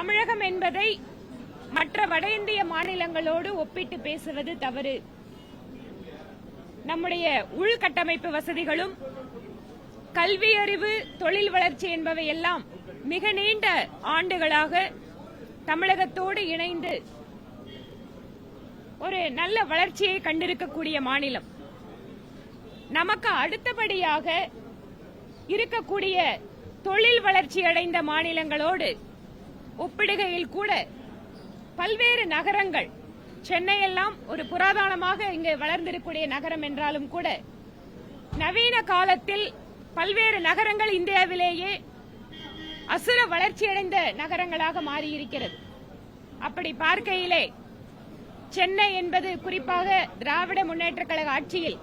தமிழகம் என்பதை மற்ற வட இந்திய மாநிலங்களோடு ஒப்பிட்டு பேசுவது தவறு. நம்முடைய உள்கட்டமைப்பு வசதிகளும் கல்வி அறிவு தொழில் வளர்ச்சி என்பவை எல்லாம் மிக நீண்ட ஆண்டுகளாக தமிழகத்தோடு இணைந்து ஒரு நல்ல வளர்ச்சியை கண்டிருக்கக்கூடிய மாநிலம். நமக்கு அடுத்தபடியாக இருக்கக்கூடிய தொழில் வளர்ச்சி அடைந்த மாநிலங்களோடு ஒப்பிடுகையில் கூட பல்வேறு நகரங்கள் சென்னை எல்லாம் ஒரு புராதனமாக இங்கு வளர்ந்திருக்கக்கூடிய நகரம் என்றாலும் கூட நவீன காலத்தில் பல்வேறு நகரங்கள் இந்தியாவிலேயே அசுர வளர்ச்சியடைந்த நகரங்களாக மாறியிருக்கிறது. அப்படி பார்க்கையிலே சென்னை என்பது குறிப்பாக திராவிட முன்னேற்ற கழக ஆட்சியில்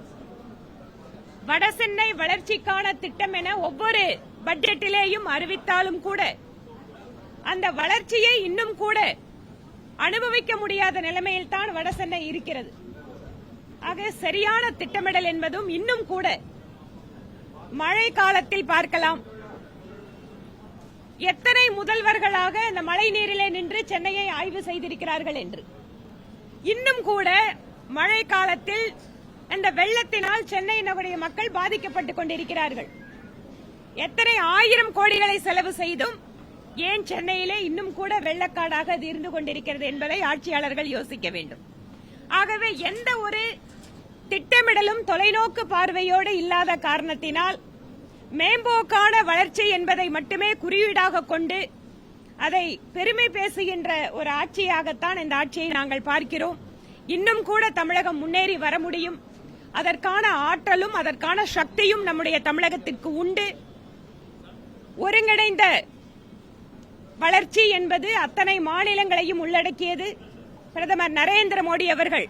வடசென்னை வளர்ச்சிக்கான திட்டம் என ஒவ்வொரு பட்ஜெட்டிலேயும் அறிவித்தாலும் கூட அந்த வளர்ச்சியை இன்னும் கூட அனுபவிக்க முடியாத நிலைமையில் தான் வடசென்னை இருக்கிறது. ஆக சரியான திட்டமிடல் என்பதும் இன்னும் கூட மழை காலத்தில் பார்க்கலாம். எத்தனை முதல்வர்களாக இந்த மழை நீரிலே நின்று சென்னையை ஆய்வு செய்திருக்கிறார்கள் என்று. இன்னும் கூட மழை காலத்தில் அந்த வெள்ளத்தினால் சென்னை நகருடைய மக்கள் பாதிக்கப்பட்டுக் கொண்டிருக்கிறார்கள். எத்தனை ஆயிரம் கோடிகளை செலவு செய்தும் ஏன் சென்னையிலே இன்னும் கூட வெள்ளக்காடாக அது இருந்து கொண்டிருக்கிறது என்பதை ஆட்சியாளர்கள் யோசிக்க வேண்டும். ஆகவே எந்த ஒரு திட்டமிடலும் தொலைநோக்கு பார்வையோடு இல்லாத காரணத்தினால் மேம்போக்கான வளர்ச்சி என்பதை மட்டுமே குறியீடாக கொண்டு அதை பெருமை பேசுகின்ற ஒரு ஆட்சியாகத்தான் இந்த ஆட்சியை நாங்கள் பார்க்கிறோம். இன்னும் கூட தமிழகம் முன்னேறி வர முடியும். அதற்கான ஆற்றலும் அதற்கான சக்தியும் நம்முடைய தமிழகத்திற்கு உண்டு. ஒருங்கிணைந்த வளர்ச்சி என்பது அத்தனை மாநிலங்களையும் உள்ளடக்கியது. பிரதமர் நரேந்திர மோடி அவர்கள்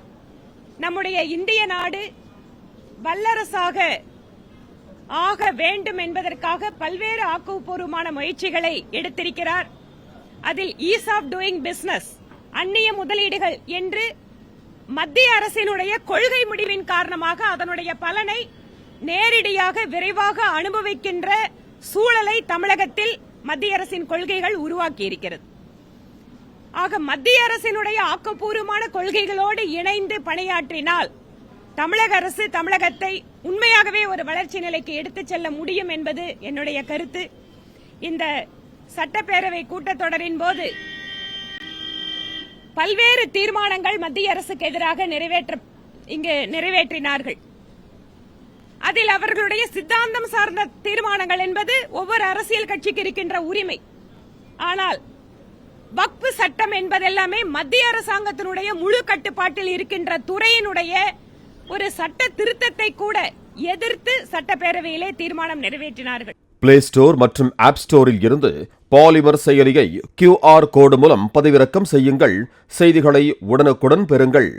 நம்முடைய இந்திய நாடு வல்லரசாக ஆக வேண்டும் என்பதற்காக பல்வேறு ஆக்கப்பூர்வமான முயற்சிகளை எடுத்திருக்கிறார். அதில் ஈஸ் ஆஃப் டூயிங் பிசினஸ் அந்நிய முதலீடுகள் என்று மத்திய அரசினுடைய கொள்கை முடிவின் காரணமாக அதனுடைய பலனை நேரடியாக விரைவாக அனுபவிக்கின்ற சூழலை தமிழகத்தில் மத்திய அரசின் கொள்கைகள் உருவாக்கி இருக்கிறது ஆக மத்திய அரசினுடைய ஆக்கப்பூர்வமான கொள்கைகளோடு இணைந்து பணியாற்றினால் தமிழக அரசு தமிழகத்தை உண்மையாகவே ஒரு வளர்ச்சி நிலைக்கு எடுத்துச் செல்ல முடியும் என்பது என்னுடைய கருத்து. இந்த சட்டப்பேரவை கூட்டத்தொடரின் போது பல்வேறு தீர்மானங்கள் மத்திய அரசுக்கு எதிராக நிறைவேற்ற இங்கு நிறைவேற்றினார்கள். அதில் அவர்களுடைய சித்தாந்தம் சார்ந்த தீர்மானங்கள் என்பது ஒவ்வொரு அரசியல் கட்சிக்கு இருக்கின்ற உரிமை. ஆனால் வக்பு சட்டம் என்பதெல்லாமே மத்திய அரசாங்கத்தினுடைய முழு கட்டுப்பாட்டில் இருக்கின்ற துறையினுடைய ஒரு சட்ட திருத்தத்தை கூட எதிர்த்து சட்டப்பேரவையிலே தீர்மானம் நிறைவேற்றினார்கள். பிளே ஸ்டோர் மற்றும் ஆப் ஸ்டோரில் இருந்து பாலிமர் செயலியை கியூஆர் கோடு மூலம் பதிவிறக்கம் செய்யுங்கள். செய்திகளை உடனுக்குடன் பெறுங்கள்.